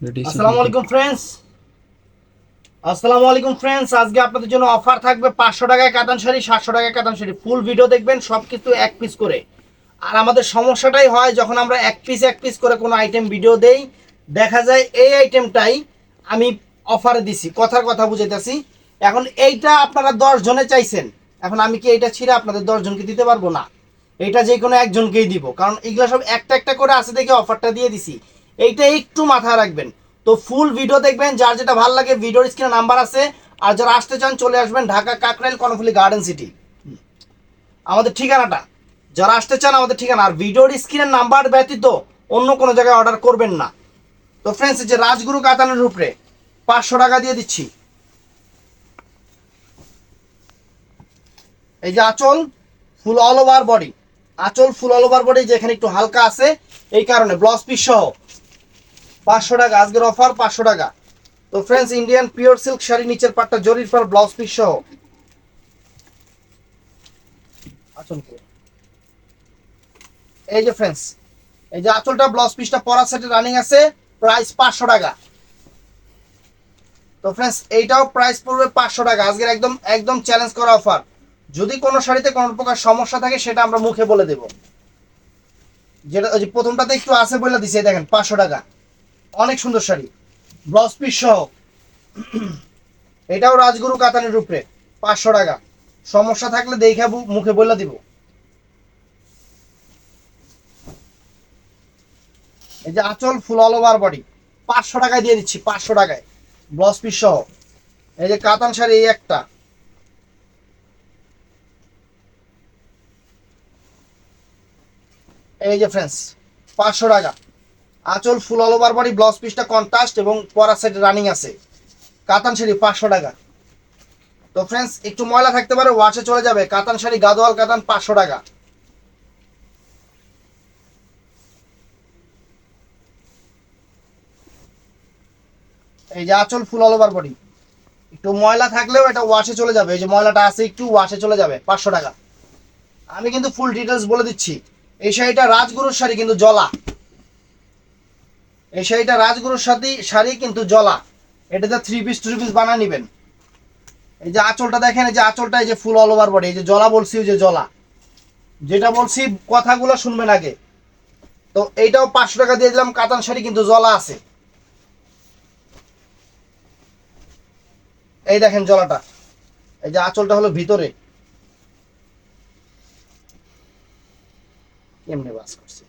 আসসালামু আলাইকুম ফ্রেন্ডস আজকে আপনাদের জন্য অফার থাকবে পাঁচশো টাকায় কাতান শাড়ি, সাতশো টাকায় কাতান শাড়ি। ফুল ভিডিও দেখবেন সব কিছু এক পিস করে। আর আমাদের সমস্যাটাই হয়, যখন আমরা এক পিস এক পিস করে কোনো আইটেম ভিডিও দেই, দেখা যায় এই আইটেমটাই আমি অফারে দিছি, কথার কথা বুঝাইতেছি। এখন এইটা আপনারা দশ জনে চাইছেন। এখন আমি কি এইটা ছিঁড়ে আপনাদের দশ জনকে দিতে পারব না? এটা যে কোনো একজনকেই দিব। কারণ এগুলো সব একটা একটা করে আছে দেখে অফারটা দিয়ে দিছি। এইটা একটু মাথায় রাখবেন। তো ফুল ভিডিও দেখবেন, যার যেটা ভালো লাগে ভিডিওর স্ক্রিনে নাম্বার আছে। আর যারা আসতে চান, চলে আসবেন ঢাকা কাকরাইল কর্ণফুলি গার্ডেন সিটি আমাদের ঠিকানাটা। যারা আসতে চান, আমাদের ঠিকানা। আর ভিডিওর স্ক্রিনের নাম্বার ব্যতীত অন্য কোনো জায়গায় অর্ডার করবেন না। তো ফ্রেন্ডস যে রাজগুরু কাতানের উপরে পাঁচশো টাকা দিয়ে দিচ্ছি। এই যে আঁচল ফুল অল ওভার বডি আঁচল ফুল অল ওভার বডি যেখানে একটু হালকা আছে, এই কারণে ব্লাউজ পিস সহ। পাঁচশো টাকা, আজকের অফার পাঁচশো টাকা। তো friends Indian pure silk sari, নিচের পাটটা জরির পার ব্লাউজ পিস সহ। এই যে ফ্রেন্ডস এই যে আঁচলটা ব্লাউজ পিসটা পরা সেটে রানিং আছে প্রাইস পাঁচশো টাকা। তো ফ্রেন্ডস এইটাও প্রাইস পড়বে পাঁচশো টাকা। আজকের একদম একদম চ্যালেঞ্জ করা অফার যদি কোনো শাড়িতে কোনো প্রকার সমস্যা থাকে, সেটা আমরা মুখে বলে দেব। যেটা, ওই যে প্রথমটাতে একটু আছে বলে দিছে দেখেন, পাঁচশো টাকা। অনেক সুন্দর শাড়ি। ব্লাউজ পিস সহ। এটাও রাজগুরু কাতানের উপরে পাঁচশো টাকা। সমস্যা থাকলে দেখে মুখে বলে দিব। এই যে আঁচল ফুল অল ওভার বডি পাঁচশো টাকায় দিয়ে দিচ্ছি, পাঁচশো টাকায়। ব্লাউজ পিস সহ। এই যে কাতান শাড়ি এই একটা। এই যে ফ্রেন্ডস পাঁচশো টাকা। আঁচল full all over body blouse পিসটা কন্ট্রাস্ট এবং পরা সেট রানিং আছে। কাতান শাড়ি পাঁচশো টাকা। তো ফ্রেন্ডস একটু ময়লা থাকতে পারে ওয়াশে চলে যাবে। কাতান শাড়ি গাদোয়াল কাতান পাঁচশো টাকা। এই যে আঁচল ফুল অল ওভার বডি একটু ময়লা থাকলেও এটা ওয়াশে চলে যাবে। এই যে ময়লাটা আছে, একটু ওয়াশে চলে যাবে, পাঁচশো টাকা। আমি কিন্তু ফুল ডিটেলস বলে দিচ্ছি। এই শাড়িটা রাজগুরুর শাড়ি, কিন্তু জলা। এই শাড়িটা রাজগুরুর সাথে শাড়ি কিন্তু জলা। এটা এটাতে থ্রি পিস টু পিস বানা নিবেন। এই যে আঁচলটা দেখেন, এই যে আঁচলটা এই যে ফুল অল ওভার বডি এই যে জলা বলছি, ওই যে জলা। যেটা বলছি, কথাগুলো শুনবেন আগে। তো এইটাও পাঁচশো টাকা দিয়ে দিলাম, কাতান শাড়ি কিন্তু জলা আছে। এই দেখেন জলাটা। এই যে আঁচলটা হলো ভিতরে। কেমনে বাস করছে?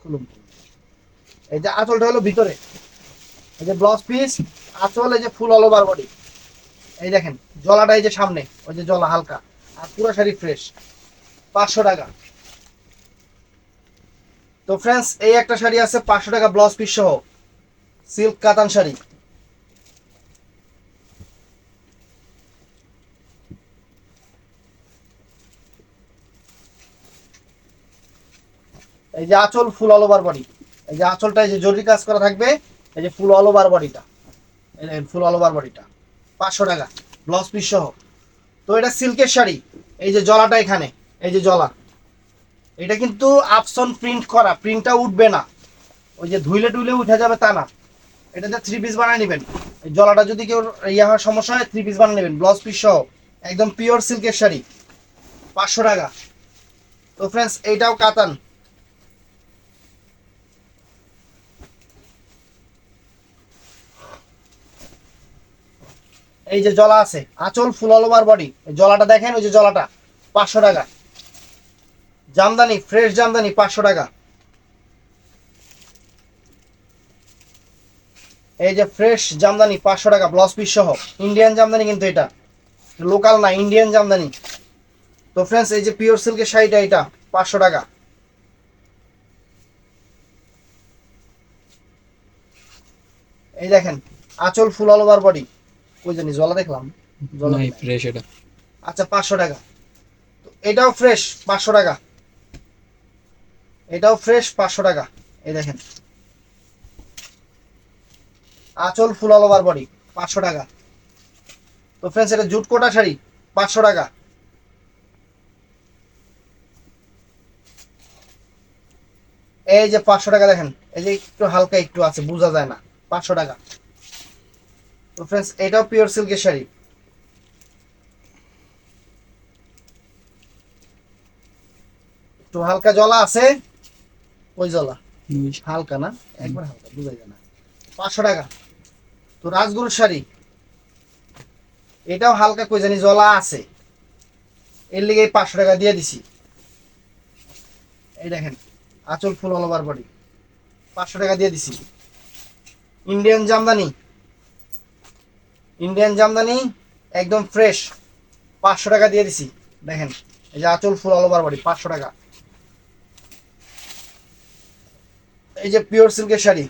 খুলুম খুলুম। এই যে আঁচলটা হলো ভিতরে। এই যে ব্লাউজ পিস আঁচল, এই যে ফুল অল ওভার বডি এই দেখেন, জলাটা এই যে সামনে, ওই যে জলা হালকা, আর পুরো শাড়ি ফ্রেশ পাঁচশো টাকা। তো ফ্রেন্ডস এই একটা শাড়ি আছে, পাঁচশো টাকা ব্লাউজ পিস সহ। সিল্ক কাতান শাড়ি। এই যে আঁচল ফুল অল ওভার বডি এই যে আঁচলটা এই যে জরুরি কাজ করা থাকবে, এই যে ফুল অল ওভার বডিটা ফুল অল ওভার বডিটা পাঁচশো টাকা ব্লাউজ পিস সহ। তো এটা সিল্কের শাড়ি, এই যে জলাটা এখানে, এই যে জলা। এটা কিন্তু আপসন প্রিন্ট করা প্রিন্টটা উঠবে না। ওই যে ধুইলে টুইলে উঠে যাবে তা না। এটা এটাতে থ্রি পিস বানিয়ে নেবেন। জলাটা যদি কেউ ইয়ে হওয়ার সমস্যা হয় থ্রি পিস বানিয়ে নেবেন ব্লাউজ পিস সহ। একদম পিওর সিল্কের শাড়ি। পাঁচশো টাকা। তো ফ্রেন্ডস এইটাও কাতান। এই যে জলা আছে, আঁচল ফুল অল বডি জলাটা দেখেন, ওই যে জলাটা, পাঁচশো টাকা। জামদানি ফ্রেশ জামদানি, পাঁচশো টাকা। এই যে ফ্রেশ জামদানি, পাঁচশো টাকা ব্লাউজ পিস সহ। ইন্ডিয়ান জামদানি কিন্তু এটা। লোকাল না ইন্ডিয়ান জামদানি। তো ফ্রেন্ডস এই যে পিওর সিল্কের শাড়িটা এটা, পাঁচশো টাকা। এই দেখেন, আঁচল ফুল অল ওভার বডি ওই জানি জলা দেখলাম। জলা নাই ফ্রেশ এটা। আচ্ছা পাঁচশো টাকা। এটাও ফ্রেশ পাঁচশো টাকা। এটাও ফ্রেশ পাঁচশো টাকা। এই দেখেন। আঁচল ফুল অল ওভার বডি পাঁচশো টাকা। তো ফ্রেন্ডস এটা জুট কোটা শাড়ি পাঁচশো টাকা। এই যে পাঁচশো টাকা দেখেন এই যে একটু হালকা একটু আছে বোঝা যায় না। পাঁচশো টাকা। তো ফ্রেন্ডস এটাও পিওর সিল্কের শাড়ি। একটু হালকা জলা আছে ওই জলা। হালকা না? একবার হালকা বুঝাই যায় না। পাঁচশো টাকা। তো রাজগুরুর শাড়ি। এটাও হালকা কই জানি জলা আছে। এর লিগে পাঁচশো টাকা দিয়ে দিছি। এই দেখেন আঁচল ফুল অল ওভার বডি পাঁচশো টাকা দিয়ে দিছি। ইন্ডিয়ান জামদানি। ইন্ডিয়ান জামদানি একদম ফ্রেশ পাঁচশো টাকা দিয়ে দিছি। দেখেন, এই যে আঁচল ফুল অল বডি পাঁচশো টাকা। এই যে পিওর সিল্কের শাড়ি।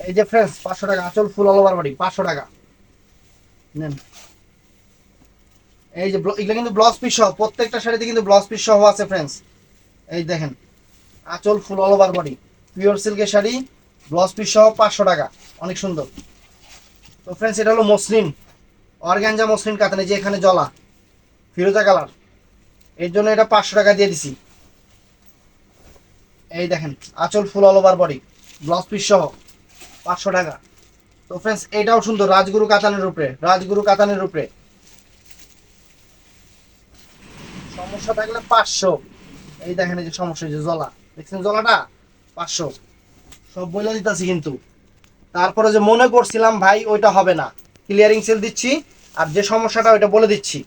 এই যে ফ্রেন্ডস পাঁচশো টাকা, আঁচল ফুল অল ওভার বডি পাঁচশো টাকা। নেন। এই যে এগুলো কিন্তু ব্লাউজ পিস সহ, প্রত্যেকটা শাড়িতে কিন্তু ব্লাউজ পিস সহ আছে ফ্রেন্ডস এই দেখেন। আঁচল full all over body pure সিল্কের শাড়ি ব্লাউজ পিস সহ পাঁচশো টাকা। অনেক সুন্দর। তো ফ্রেন্ডস এটা হলো মসলিন। অর্গ্যাঞ্জা মসলিন কাতানে যে এখানে জলা, ফিরোজা কালার। এর জন্য এটা পাঁচশো টাকা দিয়ে দিছি। এই দেখেন, আঁচল full all over body blouse piece সহ পাঁচশো টাকা। তো ফ্রেন্ডস এটাও সুন্দর, রাজগুরু কাতানের উপরে, রাজগুরু কাতানের উপরে। সমস্যা থাকলে পাঁচশো। এই দেখেন এই যে সমস্যা যে জলা। দেখছেন জলাটা? পাঁচশো। সব বলে দিতেছি কিন্তু। তারপরে যে মনে করছিলাম, ভাই, ওইটা হবে না। ক্লিয়ারিং সেল দিচ্ছি, আর যে সমস্যাটা, ওইটা বলে দিচ্ছি।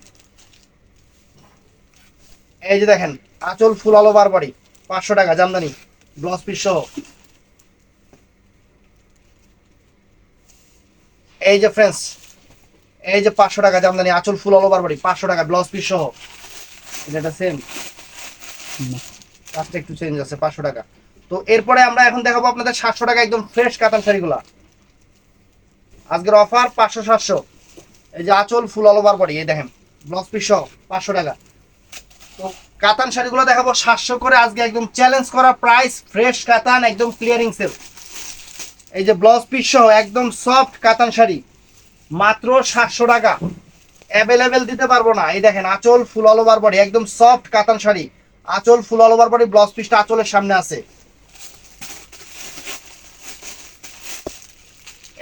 এই যে দেখেন, আঁচল ফুল আলো বারবারই পাঁচশো টাকা, জামদানি ব্লাউজ পিস সহ। এই যে ফ্রেন্ডস এই যে পাঁচশো টাকা, জামদানি, আঁচল ফুল ওভার বডি, পাঁচশো টাকা ব্লাউজ পিস সহ। এটা সেম কাজটা একটু চেঞ্জ আছে, পাঁচশো টাকা। তো এরপরে আমরা এখন দেখাবো আপনাদের সাতশো টাকা একদম ফ্রেশ কাতান শাড়িগুলা। আজকের অফার পাঁচশো সাতশো। এই যে আঁচল ফুল অল ওভার বডি এই দেখেন ব্লাউজ পিস সহ, পাঁচশো টাকা। তো কাতান শাড়িগুলো দেখাবো, সাতশো করে আজকে একদম চ্যালেঞ্জ করা প্রাইস ফ্রেশ কাতান একদম ক্লিয়ারিং সেল এই যে ব্লাউজ পিস সহ, একদম সফট কাতান শাড়ি। মাত্র সাতশো টাকা। অ্যাভেলেবেল দিতে পারব না। এই দেখেন, আঁচল ফুল অল ওভার বডি একদম সফট কাতান শাড়ি। আঁচল full all over body blouse পিসটা আঁচলের সামনে আছে।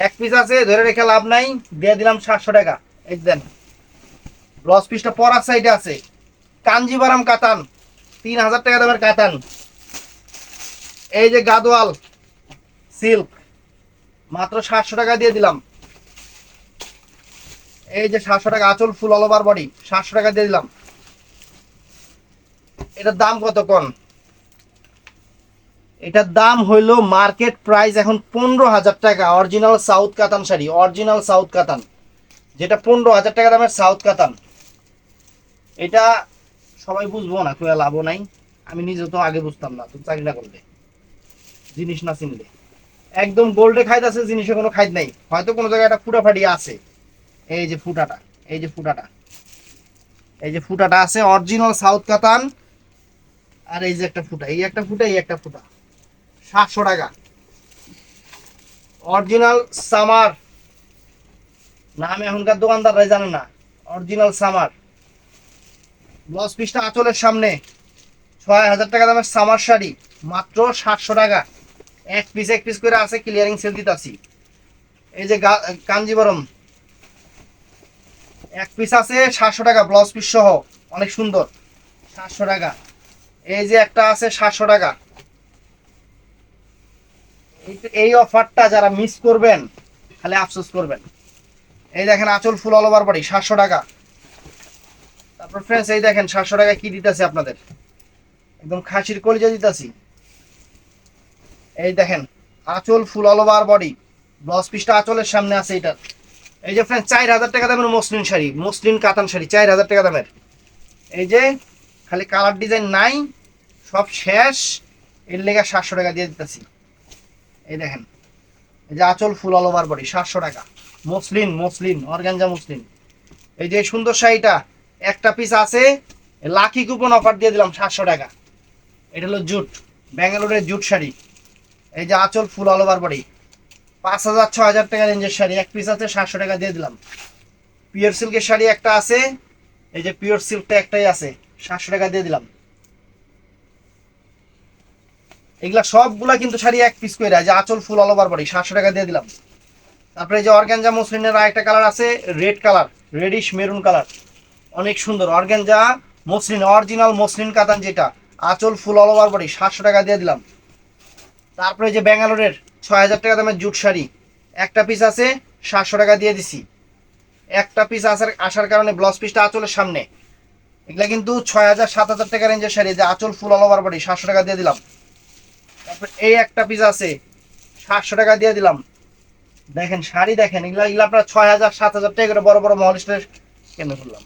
এক পিস আছে, ধরে রেখে লাভ নাই, দিয়ে দিলাম সাতশো টাকা। এই দেন ব্লাউজ পিসটা পরার সাইডে আছে। কাঞ্জিবারাম কাতান, তিন হাজার টাকা দামের কাতান। এই যে গাদোয়াল সিল্ক মাত্র সাতশো টাকা দিয়ে দিলাম। এই যে সাতশো টাকা আঁচল ফুল অল ওভার বডি সাতশো টাকা দিয়ে দিলাম। এটার দাম কত কোন? এটার দাম হইল মার্কেট প্রাইস এখন পনেরো হাজার টাকা, অরিজিনাল সাউথ কাতান শাড়ি, অরিজিনাল সাউথ কাতান। যেটা পনেরো হাজার টাকা দামের সাউথ কাতান। এটা সবাই বুঝব না কেউ লাভও নাই। আমি নিজে তো আগে বুঝতাম না তো চাকরি না করলে। জিনিস না চিনলে। একদম গোল্ডে খাইতে জিনিসে কোনো খাইত নাই। হয়তো কোনো জায়গায় একটা ফুটা ফাটিয়ে আছে। এই যে ফুটাটা, এই যে ফুটাটা। এই যে ফুটাটা আছে, অরিজিনাল সাউথ কাতান। আর এই যে একটা ফুটা, এই একটা ফুটা, এই একটা ফুটা। সাতশো টাকা। অরিজিনাল সামার নাম এখনকার দোকানদাররাই জানে না। অরিজিনাল সামার ব্লাউজ পিসটা আঁচলের সামনে। ছয় হাজার টাকা দামের সামার শাড়ি। মাত্র সাতশো টাকা। এক পিস এক পিস করে আছে ক্লিয়ারিং সেল দিতাছি। এই যে কাঞ্জিবরম। এক পিস আছে সাতশো টাকা ব্লাউজ পিস সহ। অনেক সুন্দর। সাতশো টাকা। এই যে একটা আছে সাতশো টাকা। এই- অফারটা যারা মিস করবেন, খালি আফসোস করবেন। এই দেখেন আঁচল ফুল অল ওভার বাড়ি সাতশো টাকা। তারপর ফ্রেন্ডস এই দেখেন সাতশো টাকা কি দিতেছে আপনাদের? একদম খাসির কলিজা দিতেছি। এই দেখেন আঁচল full all over body blouse পিসটা আঁচলের সামনে আছে এটা এই যে ফ্রেন্ড চার হাজার টাকা দামের মসলিন শাড়ি, মসলিন কাতান শাড়ি, চার হাজার টাকা দামের। এই যে খালি কালার ডিজাইন নাই, সব শেষ। এর লেগে সাতশো টাকা দিয়ে দিতেছি। এই দেখেন, এই যে আঁচল ফুল অল ওভার বডি সাতশো টাকা। Muslin muslin, organza muslin. এই যে সুন্দর শাড়িটা, একটা পিস আছে লাকি কুপন অফার দিয়ে দিলাম সাতশো টাকা। এটা হলো জুট, ব্যাঙ্গালোরের জুট শাড়ি। এই যে আঁচল ফুল অল ওভার বডি পাঁচ হাজার ছ হাজার টাকা রেঞ্জের শাড়ি। এক পিস আছে, সাতশো টাকা দিয়ে দিলাম। পিওর সিল্কের শাড়ি একটা আছে, এই যে পিওর সিল্কটা একটাই আছে। সাতশো টাকা দিয়ে দিলাম। এগুলা সবগুলা কিন্তু শাড়ি এক পিস করে যে আঁচল ফুল অল ওভার বডি সাতশো টাকা দিয়ে দিলাম। তারপরে যে অর্গ্যানজা মসলিনের আরেকটা কালার আছে red colour reddish maroon colour অনেক সুন্দর অর্গ্যানজা মসলিন অরিজিনাল মসলিন কাতান যেটা, আঁচল ফুল অল ওভার বডি সাতশো টাকা দিয়ে দিলাম। তারপরে যে ব্যাঙ্গালোরের ছয় হাজার টাকা দামের জুট শাড়ি, একটা পিস আছে, সাতশো টাকা দিয়ে দিছি। একটা পিস আসার আসার কারণে ব্লাউজ পিসটা আঁচলের সামনে। এগুলা কিন্তু ছয় হাজার, সাত হাজার টাকা রেঞ্জের শাড়ি যে আঁচল ফুল অল ওভার বডি সাতশো টাকা দিয়ে দিলাম। তারপর এই একটা পিস আছে, সাতশো টাকা দিয়ে দিলাম। দেখেন, শাড়ি দেখেন, এগুলা, এগুলো আপনার ছয় হাজার, সাত হাজার টাকা করে বড় বড় মহল স্টোরে কেনে ফেললাম।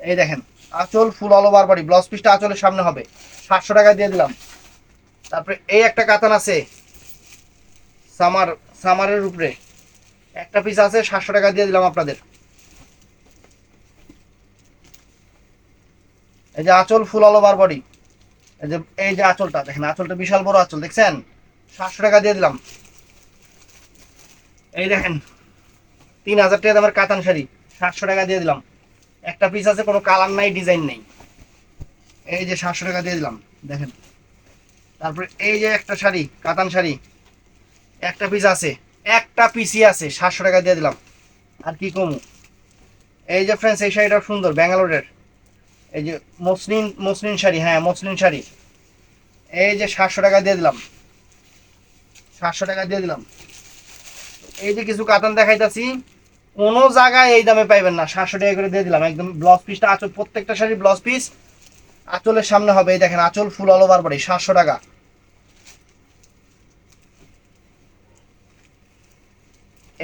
এই দেখেন, আঁচল full all over body blouse পিসটা আঁচলের সামনে হবে, সাতশো টাকা দিয়ে দিলাম। তারপরে এই একটা কাতান আছে, সামার, সামারের উপরে। একটা পিস আছে, সাতশো টাকা দিয়ে দিলাম আপনাদের। এই যে আঁচল ফুল ওভার বডি এই যে এই যে আঁচলটা, দেখেন, আঁচলটা বিশাল বড় আঁচল, দেখছেন? সাতশো টাকা দিয়ে দিলাম। এই দেখেন, তিন হাজার টাকা দামের কাতান শাড়ি, সাতশো টাকা দিয়ে দিলাম। একটা পিস আছে, কোনো কালার নাই ডিজাইন নেই। এই যে সাতশো টাকা দিয়ে দিলাম, দেখেন। তারপরে এই যে একটা শাড়ি, কাতান শাড়ি, একটা পিস আছে। একটা পিসি আছে, সাতশো টাকা দিয়ে দিলাম। আর কি কমু? এই যে ফ্রেন্ডস এই শাড়িটা সুন্দর, ব্যাঙ্গালোরের। এই যে মসলিন মসলিন শাড়ি হ্যাঁ মসলিন শাড়ি। এই যে সাতশো টাকা দিয়ে দিলাম। সাতশো টাকা দিয়ে দিলাম। এই যে কিছু কাতান দেখাইতাছি, কোনো জায়গায় এই দামে পাইবেন না। সাতশো টাকা করে দিয়ে দিলাম। একদম ব্লাউজ পিসটা আঁচল, প্রত্যেকটা শাড়ি ব্লাউজ পিস আঁচলের সামনে হবে। এই দেখেন, আঁচল ফুল অল ওভার সাতশো টাকা।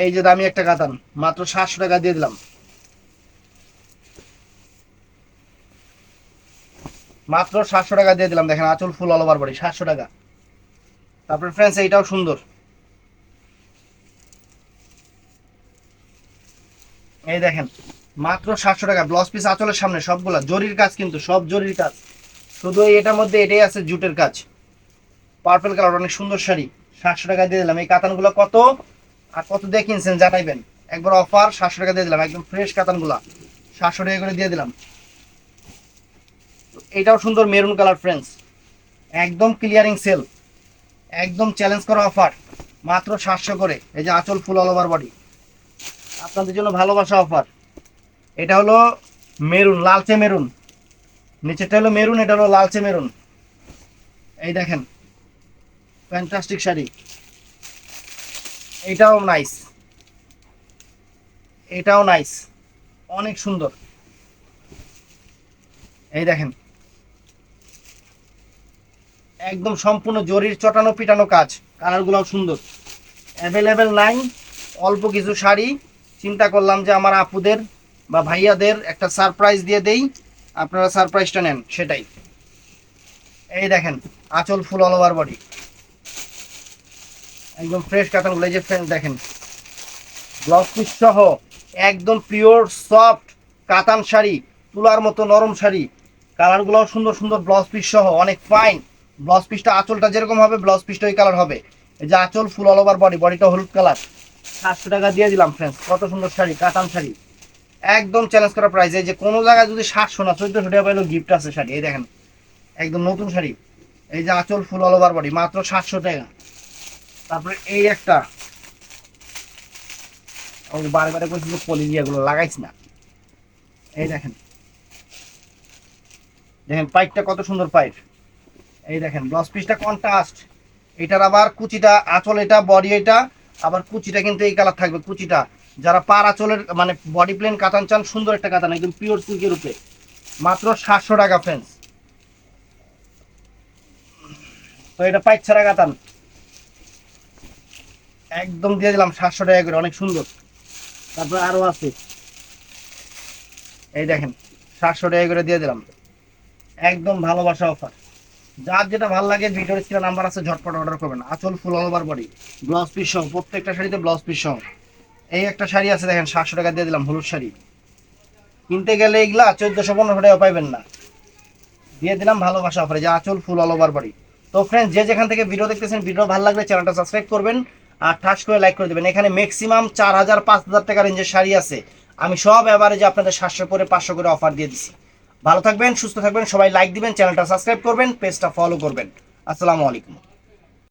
এই যে দামি একটা কাতান মাত্র সাতশো টাকা দিয়ে দিলাম। মাত্র সাতশো টাকা দিয়ে দিলাম, দেখেন আঁচল ফুল অল ওভার বডি সাতশো টাকা। তারপরে ফ্রেন্ডস এইটাও সুন্দর। এই দেখেন, মাত্র সাতশো টাকা ব্লাউজ পিস আঁচলের সামনে সবগুলা, জরির কাজ কিন্তু, সব জরির কাজ। শুধু এটার মধ্যে এটাই আছে জুটের কাজ। পার্পল কালার অনেক সুন্দর শাড়ি, সাতশো টাকা দিয়ে দিলাম। এই কাতানগুলো কত? আর কত দিয়ে কিনছেন জানাইবেন। একবার অফার, সাতশো টাকা দিয়ে দিলাম, একদম ফ্রেশ কাতানগুলা। সাতশো টাকা করে দিয়ে দিলাম। এটাও সুন্দর মেরুন কালার ফ্রেন্ডস একদম ক্লিয়ারিং সেল একদম চ্যালেঞ্জ করা অফার মাত্র সাতশো করে। এই যে আঁচল ফুল অল ওভার বডি আপনাদের জন্য ভালোবাসা অফার এটা হলো মেরুন লালচে মেরুন নিচেটা হলো মেরুন এটা হলো লালচে মেরুন এই দেখেন। ফ্যান্টাস্টিক শাড়ি। এটাও নাইস এটাও নাইস অনেক সুন্দর। এই দেখেন। একদম সম্পূর্ণ জরির চটানো পিটানো কাজ। কালারগুলোও সুন্দর। অ্যাভেলেবেল নাই। অল্প কিছু শাড়ি। চিন্তা করলাম যে আমার আপুদের বা ভাইয়াদের একটা সারপ্রাইজ দিয়ে দেই। আপনারা সারপ্রাইজটা নেন, সেটাই। এই দেখেন, আঁচল ফুল অল ওভার বডি একদম ফ্রেশ কাতানগুলো এই যে ফ্রেন্ড দেখেন। ব্লাউজ পিস সহ একদম পিওর সফট কাতান শাড়ি, তুলার মতো নরম শাড়ি। কালারগুলোও সুন্দর সুন্দর ব্লাউজ পিস সহ, অনেক ফাইন ব্লাউজ পিসটা আঁচলটা যেরকম হবে ব্লাউজ পিসটা ওই কালার হবে। এই যে আঁচল ফুল অল ওভার বডি বডিটা হলুদ কালার সাতশো টাকা দিয়ে দিলাম ফ্রেন্ডস কত সুন্দর শাড়ি কাতান শাড়ি। একদম চ্যালেঞ্জ করা প্রাইস এই যে কোনো জায়গায় যদি সাতশো না, চোদ্দশো টাকা পাইলেও গিফট আছে শাড়ি, এই দেখেন। একদম নতুন শাড়ি। এই যে আঁচল ফুল অল ওভার বডি মাত্র সাতশো টাকা। তারপরে এই একটা আমাকে বারে বারে করছি যে পলি এগুলো লাগাইছ না। এই দেখেন। দেখেন পাইপটা কত সুন্দর পাইপ। এই দেখেন ব্লাউজ পিসটা কন্ট্রাস্ট এটার আবার কুচিটা, আঁচল এটা বডি এটা, আবার কুচিটা কিন্তু এই কালার থাকবে, কুচিটা। যারা পার আঁচলের মানে বডি প্লেন কাতান চান, সুন্দর একটা কাতান, একদম পিওর সিল্কের উপরে মাত্র সাতশো টাকা ফ্রেন্ডস তো এটা পাইপ ছাড়া কাতান। একদম দিয়ে দিলাম সাতশো টাকা করে, অনেক সুন্দর। তারপরে আরও আছে। এই দেখেন, সাতশো টাকা করে দিয়ে দিলাম। একদম ভালোবাসা অফার যার যেটা ভালো লাগে, ভিডিওর স্ক্রিনে নাম্বার আছে, ঝটপট অর্ডার করবেন। আঁচল full all over body blouse piece সহ, প্রত্যেকটা শাড়িতে ব্লাউজ পিস সহ। এই একটা শাড়ি আছে, দেখেন, সাতশো টাকা দিয়ে দিলাম, হলুদ শাড়ি। কিনতে গেলে এগুলা চোদ্দশো, পনেরোশো টাকা পাইবেন না। দিয়ে দিলাম ভালোবাসা অফারে যে আঁচল ফুল অল ওভার বডি তো ফ্রেন্ড যে যেখান থেকে ভিডিও দেখতেছেন ভিডিও ভালো লাগলে চ্যানেলটা সাবস্ক্রাইব করবেন। আর ঠাস করে লাইক করে দেবেন। এখানে ম্যাক্সিমাম চার হাজার, পাঁচ হাজার টাকা রেঞ্জের শাড়ি আছে। আমি সব এভারেজে আপনাদের সাতশো করে, পাঁচশো করে অফার দিয়ে দিচ্ছি ভালো থাকবেন, সুস্থ থাকবেন, সবাই লাইক দিবেন চ্যানেলটা সাবস্ক্রাইব করবেন পেজটা ফলো করবেন। আসসালামু আলাইকুম।